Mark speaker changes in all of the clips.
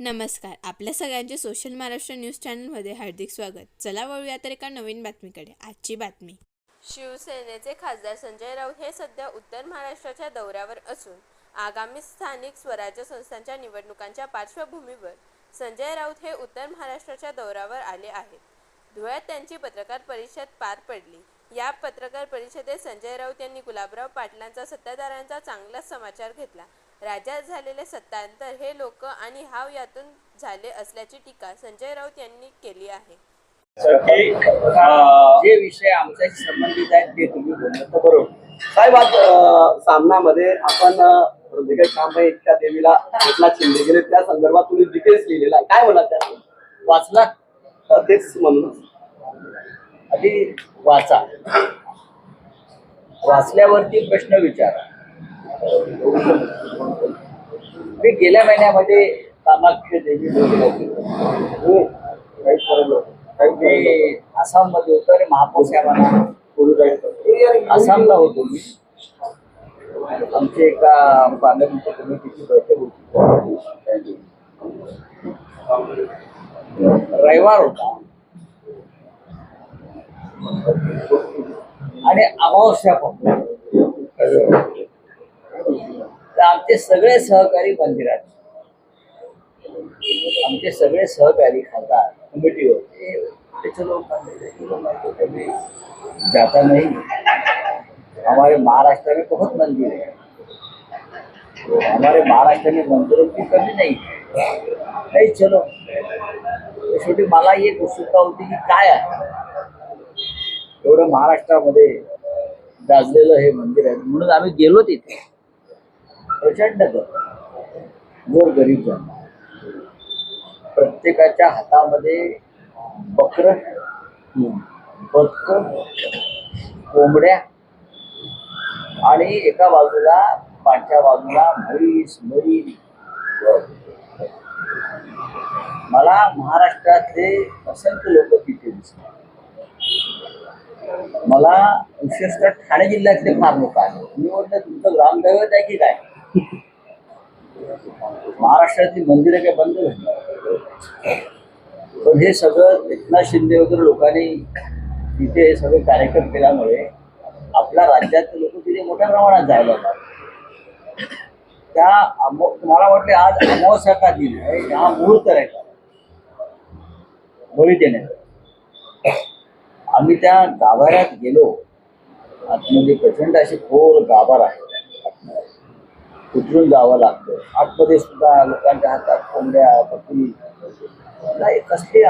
Speaker 1: नमस्कार. आपल्या सगळ्यांचे सोशल महाराष्ट्र न्यूज चॅनलमध्ये हार्दिक स्वागत. चला वळूया तर एका नवीन बातमीकडे. आजची बातमी. शिवसेनेचे खासदार संजय राऊत हे सध्या उत्तर महाराष्ट्राच्या दौऱ्यावर असून आगामी स्थानिक स्वराज्य संस्थांच्या निवडणुकांच्या पार्श्वभूमीवर संजय राऊत हे उत्तर महाराष्ट्राच्या दौऱ्यावर आले आहेत. धुळ्यात त्यांची पत्रकार परिषद पार पडली. या पत्रकार परिषदेत संजय राऊत यांनी गुलाबराव पाटलांचा सत्ताधाऱ्यांचा चांगलाच समाचार घेतला. राज्यात झालेले सत्तांतर हे लोक आणि हाव यातून झाले असल्याची टीका संजय राऊत यांनी केली आहे.
Speaker 2: जे विषय आमच्याशी संबंधित आहेत ते तुम्ही बोलत बरोबर.
Speaker 3: साहेब आज सामनामध्ये आपण जे काही काम आहे इतक्या देवीला एकनाथ शिंदे गेले त्या संदर्भात तुम्ही डिटेल्स लिहिलेला आहे. काय म्हणा त्या वाचला? तेच म्हणून.
Speaker 2: आधी वाचा. वाचल्यावरती प्रश्न विचारा. मी गेल्या महिन्यामध्ये कामाख्य देवी
Speaker 3: हो.
Speaker 2: मी आसाममध्ये होतो आणि महापौर साहेबांना. आसामला होतो मी. आमची एका पार्लमेंट कमिटीची बैठक होती. रविवार होता. आणि अमावस्या पण. तर आमचे सगळे सहकारी मंदिरात. आमचे सगळे सहकारी खासदार कमिटी होते. जाता नहीं हमारे महाराष्ट्र में बहुत मंदिर है। तो हमारे महाराष्ट्र में मंदिरों की कमी नहीं है। नहीं चलो। शेवटी मला एक उत्सुकता होती की काय आहे? एवढं महाराष्ट्रामध्ये गाजलेलं हे मंदिर आहे. म्हणून आम्ही गेलो तिथे. प्रचंड गोर गरीब जन प्रत्येकाच्या हातामध्ये बकर बदक कोंबड्या आणि एका बाजूला पाठच्या बाजूला म्हैस बैल मला महाराष्ट्रातले असंख्य लोक तिथे दिसले मला विशेषतः ठाणे जिल्ह्यातले फार लोक आहेत. मी म्हटलं तुमचं ग्रामदैवत आहे की काय? महाराष्ट्रातली मंदिरं काय बंद झाली? पण हे सगळं एकनाथ शिंदे वगैरे लोकांनी तिथे हे सगळे कार्यक्रम केल्यामुळे आपल्या राज्यातले लोक तिथे मोठ्या प्रमाणात जायला लागले. त्या अमो तुम्हाला वाटले आज अमावस्या का दिन आहे हा मुहूर्त आहे का? बळी देण्याचा आम्ही त्या गाभाऱ्यात गेलो. आत म्हणजे प्रचंड असे खोल गाभार आहे उतरून जावं लागतं. आतमध्ये सुद्धा लोकांच्या हातात कोंबड्या बकरी नाही कसली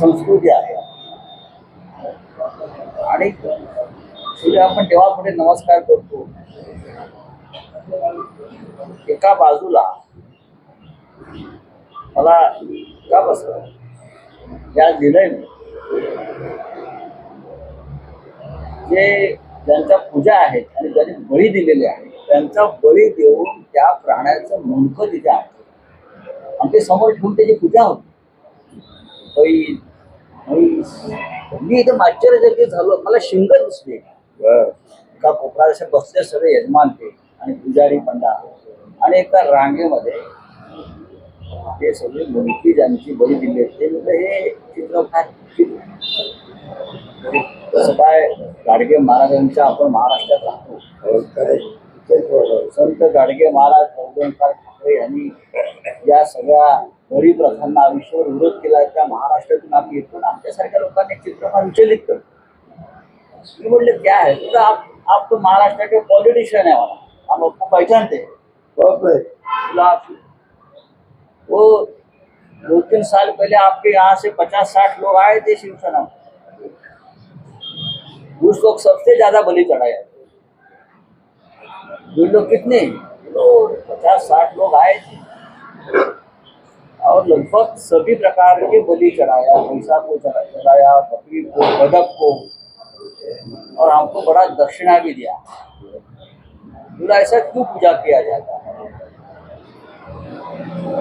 Speaker 2: संस्कृती आहे. आणि सूर्य आपण देवापुढे नमस्कार करतो. एका बाजूला मला का बस या दिलंय जे ज्यांच्या पूजा आहेत आणि ज्यांनी बळी दिलेले आहेत त्यांचा बळी देऊन त्या प्राण्याचं मुंडकं तिथे आहे आमच्यासमोर ठेवून त्याची पूजा होती. बैल म्हैस. मी इथं आश्चर्यचकित झालो. मला शिंग दिसली. एका कोपऱ्यात असे बसले सगळे यजमान ते आणि पुजारी पंडा आणि एका रांगेमध्ये ते सगळे मूर्ती ज्यांची बळी दिली ते म्हणजे हे चित्र फार तसं काय गाडगे महाराजांच्या आपण महाराष्ट्रात राहतो. संत गाडगे महाराज चौदनकार ठाकरे यांनी या सगळ्या बळी प्रथांना आयुष्यभर विरोध केला. त्या महाराष्ट्रातून आम्ही येतो आणि आमच्यासारख्या लोकांनी चित्र फार विचलित करतो. मी म्हटलं क्या है? तुझा आप आप तो महाराष्ट्र के पॉलिटिशियन है वाला. हम आपको पहचानते हैं. आप- वो दो तीन साल पहले आपके यहाँ से पचास साठ लोग आए थे शिवसेना में। उस लोग सबसे ज्यादा बलि चढ़ाए ये लोग कितने? लोग पचास, साठ लोग आए थे। और लगभग सभी प्रकार के बलि चढ़ाया, भैंसा को चढ़ाया, बकरी को, बदक को, और हमको बड़ा दक्षिणा भी दिया। बोला, ऐसा क्यों पूजा किया जाता है?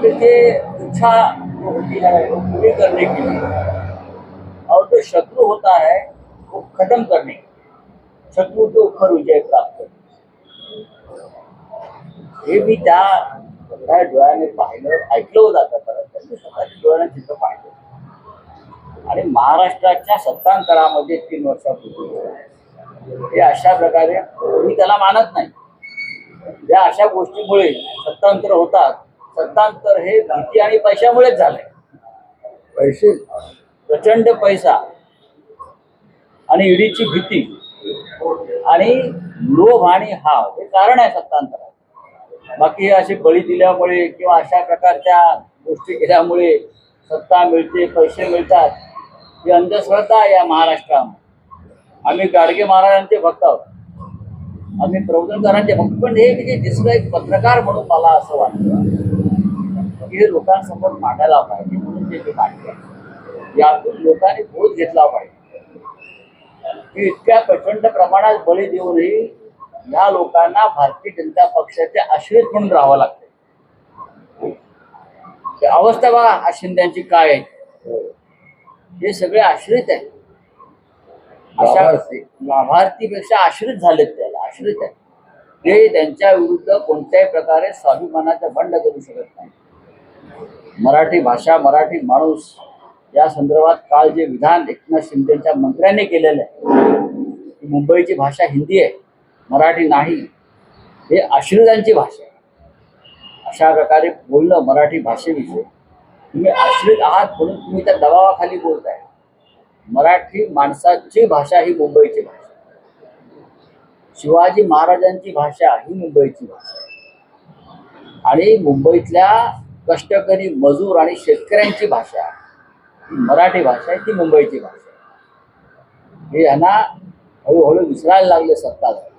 Speaker 2: देखिए इच्छा जो होती है वो पूरी करने के लिए। और जो शत्रु होता है, वो खत्म करने के लिए। शत्रु के ऊपर विजय प्राप्त करने हे मी त्या डोळ्याने पाहिलं ऐकलं होतं आता परत स्वतःच्या डोळ्याने चित्र पाहिलं. आणि महाराष्ट्राच्या सत्तांतरामध्ये तीन वर्षापूर्वी. हे अशा प्रकारे मी त्याला मानत नाही. या अशा गोष्टीमुळे सत्तांतर होतात. सत्तांतर हे भीती आणि पैशामुळेच झालंय.
Speaker 3: पैसे?
Speaker 2: प्रचंड पैसा. आणि ईडीची भीती. आणि लोभ आणि हाव हे कारण आहे सत्तांतरा बाकी हे असे बळी दिल्यामुळे किंवा अशा प्रकारच्या गोष्टी केल्यामुळे सत्ता मिळते पैसे मिळतात. ही अंधश्रद्धा आहे या महाराष्ट्रामध्ये. आम्ही गाडगे महाराजांचे भक्त आहोत. आम्ही प्रबोधनकारांचे भक्त. पण हे म्हणजे दिसलं एक पत्रकार म्हणून मला असं वाटतं की हे लोकांसमोर मांडायला पाहिजे म्हणून ते मांडले. यातून लोकांनी बोध घेतला पाहिजे. की इतक्या प्रचंड प्रमाणात बळी देऊनही या लोकांना भारतीय जनता पक्षाचे आश्रित म्हणून राहावं लागते अवस्था बघा हा शिंद्यांची काय आहे. हे सगळे आश्रित आहेत. अशा
Speaker 3: लाभार्थी.
Speaker 2: लाभार्थीपेक्षा आश्रित झालेत त्याला आश्रित आहेत. ते त्यांच्या विरुद्ध कोणत्याही प्रकारे स्वाभिमानाचा बंड करू शकत नाही मराठी भाषा मराठी माणूस या संदर्भात काल जे विधान एकनाथ शिंदेच्या मंत्र्यांनी केलेलं आहे मुंबईची भाषा हिंदी आहे. मराठी नाही हे आश्रितांची भाषा आहे. अशा प्रकारे बोलणं मराठी भाषेविषयी. तुम्ही आश्रित आहात म्हणून तुम्ही त्या दबावाखाली बोलताय. मराठी माणसाची भाषा ही मुंबईची भाषा शिवाजी महाराजांची भाषा ही मुंबईची भाषा आहे. आणि मुंबईतल्या कष्टकरी मजूर आणि शेतकऱ्यांची भाषा ही मराठी भाषा आहे ती मुंबईची भाषा आहे. हे यांना हळूहळू विसरायला लागले सत्ताधारी.